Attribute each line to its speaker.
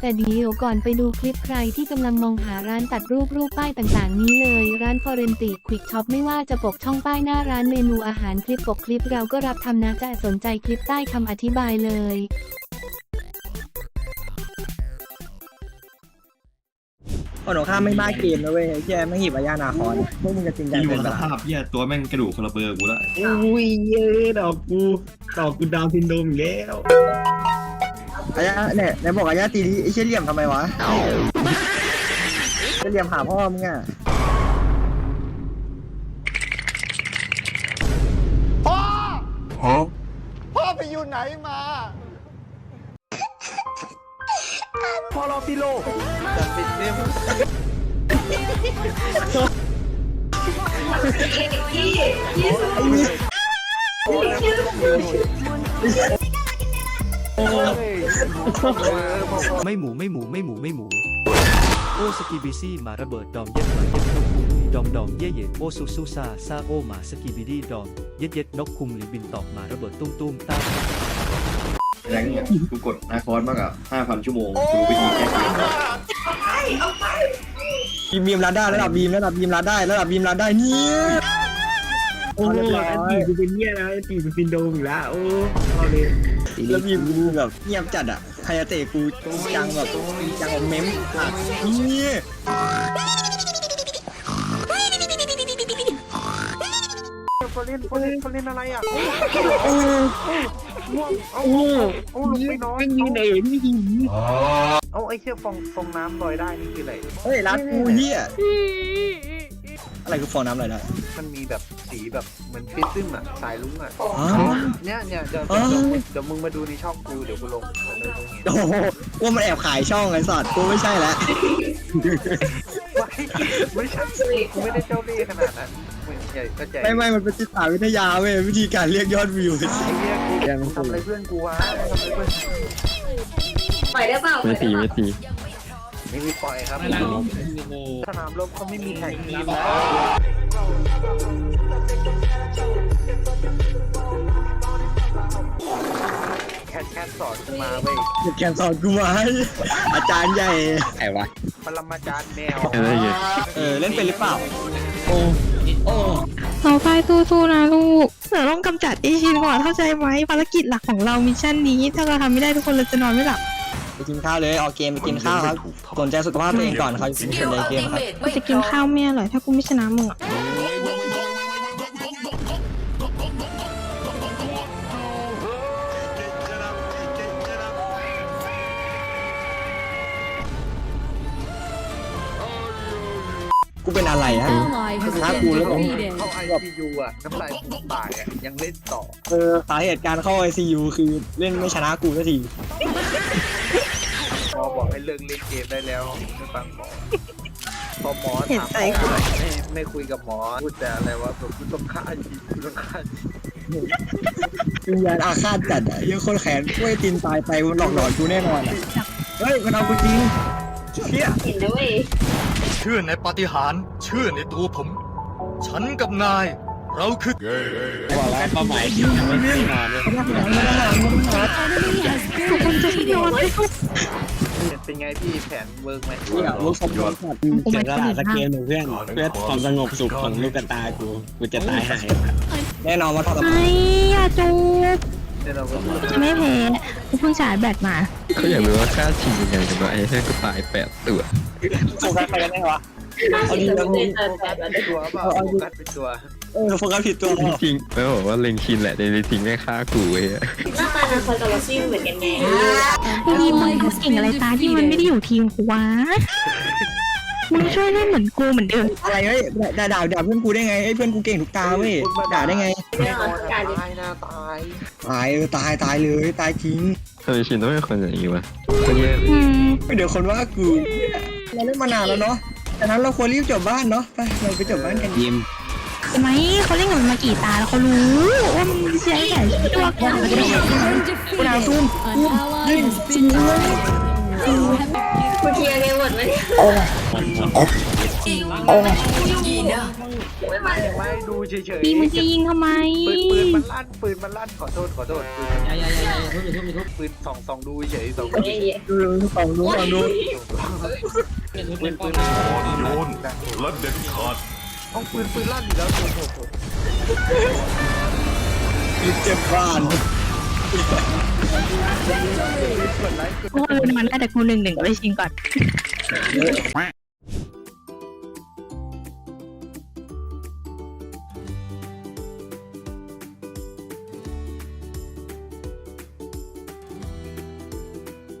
Speaker 1: แต่เดี๋ยวก่อนไปดูคลิปใครที่กำลังมองหาร้านตัดรูปรูปป้ายต่างๆ นี้เลย ร้านฟอเรนติควิกช็อปไม่ว่าจะปกช่องป้ายหน้าร้านเมนูอาหารคลิปปกคลิปเราก็รับทำนะจะสนใจคลิปใต้คำอธิบายเลย
Speaker 2: คนของข้ามไม่บ้าเกมนะเว้ยแค่ไม่หยิบอายานาคอนพวกมึงจะจริงจัง
Speaker 3: ที่ดู
Speaker 2: เป็น
Speaker 3: ส
Speaker 2: ปะ
Speaker 3: ภาพเหี้ยตัวแม่งกระดูกคนละเบอร์กูละ
Speaker 4: อุ้ยเย้ดอกกูดอกกูดาวน์ซินโดรมอีกแล้ว
Speaker 2: อายาเนี่ยไหนบอกอายาตีดิไอ้เชี่ยเหลี่ยมทำไมวะจะเหลี่ยมหาพ่อมึงอะ
Speaker 5: พ่อไปอยู่ไหนมาพ่อรอพี่โลจะปิดเล่ม
Speaker 6: ไม่หมูไม่หมูไม่หมูไม่หมู โอสกีบีซี่มาระเบิดดอมเย็ดมาเย็ดนกคุมดอมดอมเย่เย่โอซูซูซาซาโอหมาสกีบีดีดอมเย็ดเย็ดนกคุมหรือบินตอกมาระเบิดตุ้มตุ้มตาม
Speaker 3: แรงเนี่ยกูกดนาคอนมากอะห้าพันชั่วโมงกูไปยิงแค่เกม
Speaker 2: บีมบีมรัดได้ระดับบีมระดับบีมรัดได้ระดับบีมรัดได้เนี่ย
Speaker 4: โอ้โหอันตีกูเป็นเนี้ยนะอันตีกูซินโดรมอีกแล้วโอ้เอาเลย
Speaker 2: แล้วบีมกูแบบเงียบจัดอะใครจะเตะกูจริงจังแบบจริงจังแบบเม้มอะนี่
Speaker 5: เขาเล่นเขาเล่นเขาเล่นอะไรอะม่วงเอา
Speaker 4: โอ้
Speaker 5: เอาลงไปนอน
Speaker 4: ไม่มีไหนไม่มี
Speaker 5: เอาไอ้เชี่ยฟองฟองน้ำลอยได้นี่คืออะไร
Speaker 2: เฮ้ยรัดกูเฮีย อะไรคือฟองน้ำอะไรได้
Speaker 5: มันมีแบบสีแบบเหมือนฟิซซึมอะสายลุ้งอะ
Speaker 2: อ๋อ
Speaker 5: เนี่ยเนี่ยเดี๋ยว
Speaker 2: อ๋อ
Speaker 5: เดี๋ยวเดี๋ยวมึงมาดูในช่องกูเดี๋ยวกูลงเดี๋ยวมึงเห็น
Speaker 2: โอ้โหว่ามันแอบขายช่องไอ้สัตว์กูไม่ใช่แล้ว
Speaker 5: ไม่ไม่ใช่กูไม่ได้เจ้าเล่ห์ขนาดนั้นมึงใหญ่ก็ใจ
Speaker 2: ไม่ไม่มันเป็นจิตวิทยาเว้ยวิธีการเรียกยอดวิว
Speaker 5: ไอ้เหี้ยกูทำอะไรเพื่อนกูวะทำอะไรเพื่อนกู
Speaker 7: ปล่อยได้เปล่า
Speaker 8: ไม่ตีไม่ตี
Speaker 5: ไม่มีปล่อยครับสนามรบเขาไม่มีแข่งทีมนะแคทแคทสอนกูมาเว้ย
Speaker 2: แกนสอนกูมาให้อาจารย์ใหญ่
Speaker 4: ไอ้วะ
Speaker 5: ปรมาจารย์แมว
Speaker 8: อะไรเงี้ย
Speaker 2: เออเล่นเป็นหรือเปล่า โอ้โอ้
Speaker 9: เราไฟสู้ๆนะลูกเราต้องกำจัดไอชินก่อนเข้าใจไหมภารกิจหลักของเรามิชชั่นนี้ ถ้าเราทำไม่ได้ทุกคนเราจะนอนไม่หลับ
Speaker 2: ไปกินข้าวเลยออกเกมไปกินข้าวครับสนใจสุขภาพตัวเองก่อนครับสนใจเกมครับ
Speaker 9: กูจะกินข้าวไม่อร่อยถ้ากูไม่ชนะมึงอะ
Speaker 2: กูเป็นอะไรฮะถ้ากูแล้วผม
Speaker 5: เข้าไอซียูอะน้ำลายฟูมปากอะยังเล่นต่อ
Speaker 2: เออสาเหตุการเข้า ICU คือเล่นไม่ชนะกูสักที
Speaker 5: หมอบอก ให้เลิกเล่นเกมได้แล้วไม่ฟังหมอพอหมอ
Speaker 9: เห็น
Speaker 5: ถาม
Speaker 9: ใจ
Speaker 5: หม
Speaker 9: กู
Speaker 5: อไม่ไม่คุยกับหมอพูดแต่อะไรวะแบบกูต้องฆ่าจริงกูต้องฆ่าจริง
Speaker 2: วิญญาณอาฆาตจัดอะยังคนแขนกล้วยตีนตายไปมันหลอกหลอนกูแน่นอนอะเฮ้ยมันเอากูจริงเชี่ย
Speaker 7: เห็นนะเว้ย
Speaker 10: เชื่อในปาฏิหาริย์เชื่อในตัวผม ฉันกับนาย เราคือ
Speaker 4: บอกแล้วเป้าหมายที่ยังไม่ได้นอนเลย
Speaker 9: ทุกคนจะนอนไม่ทุก
Speaker 5: เป็นไงพี่แผนเวิร์กไหม
Speaker 2: เชี่ยลูกสมบูรณ์สัตว์
Speaker 4: เสียสละสกเกมหนึ่งเพื่อนเพื่อความสงบสุขของลูกกระตากูกูจะตายหาย
Speaker 2: แน่นอนว่าทอด
Speaker 9: ไอ้อย่าจูบ
Speaker 5: เดี๋ยวเราไปดู
Speaker 9: จะไม่แพ้กูเพิ่งชาร์จแบตมา
Speaker 8: เขาอยากรู้ว่าค่าชิงยังไงกันวะไอ้แค่ก็ตายแปดตัว
Speaker 2: โฟกัสไปกันแน่วะ
Speaker 7: ห้าสิบเปอร์เซ็นต์
Speaker 5: โฟกัสเป็นตัวเปล่าโฟกัสเป็นตัว
Speaker 2: เออโฟกัสผิดตัว
Speaker 8: จริงๆแล้วบอกว่าเล็งชินแหละแต่จริงๆแม่งฆ่ากูเว้ย
Speaker 7: หน้าตานาคอยกับลอซี่เหมือนกันไง
Speaker 9: ไอ้นี่มึงเก่งอะไรตาที่มันไม่ได้อยู่ทีมกูวะมึงช่วยเล่นเหมือนกูเหมือนเดิม
Speaker 2: อะไรเฮ้ยด่าด่าด่าเพื่อนกูได้ไงไอ้เพื่อนกูเก่งทุกตาเว้ยด่าได้ไง
Speaker 7: ไม่เอา
Speaker 5: ต
Speaker 7: การดิา
Speaker 5: ยนะตาย
Speaker 2: ตายเออตายตายเลยตายทิ้ง
Speaker 8: ทำไมชินต้องเป็นคนอย่างนี้วะก็แย่
Speaker 9: อืม
Speaker 2: เดี๋ยวคนว่ากูเราเล่นมานานแล้วเนาะฉะนั้นเราควรรีบจบบ้านเนาะไปเราไปจบบ้านกัน
Speaker 4: ยิม
Speaker 9: เห็นไหมเขาเล่นกับมันมากี่ตาแล้วเขารู้ว่ามันใช้แผนตัวกัน
Speaker 2: กูดาวซุ่มยิงจริงเลย
Speaker 7: กูเคลียร์ไงหมดไหมเนี่ย
Speaker 5: ไม่ไม่ดูเฉยๆ
Speaker 9: มีมึงจะยิงทำไม
Speaker 5: ปืนมันลั่นปืนมันลั่นขอโทษขอโทษปืนปืนสองสองดูเฉยสองดู
Speaker 2: ดูดูฝั่งนู้นฝั่งนู้น
Speaker 5: ปืนปืนโยนและเด็ดขาด ต้องปืนปืนลั่นอยู่แล้วโอ้โห
Speaker 2: เจ็บบ้าน
Speaker 9: กูว่ามันได้แต่กูหนึ่งหนึ่งเอาไปชิงก่อน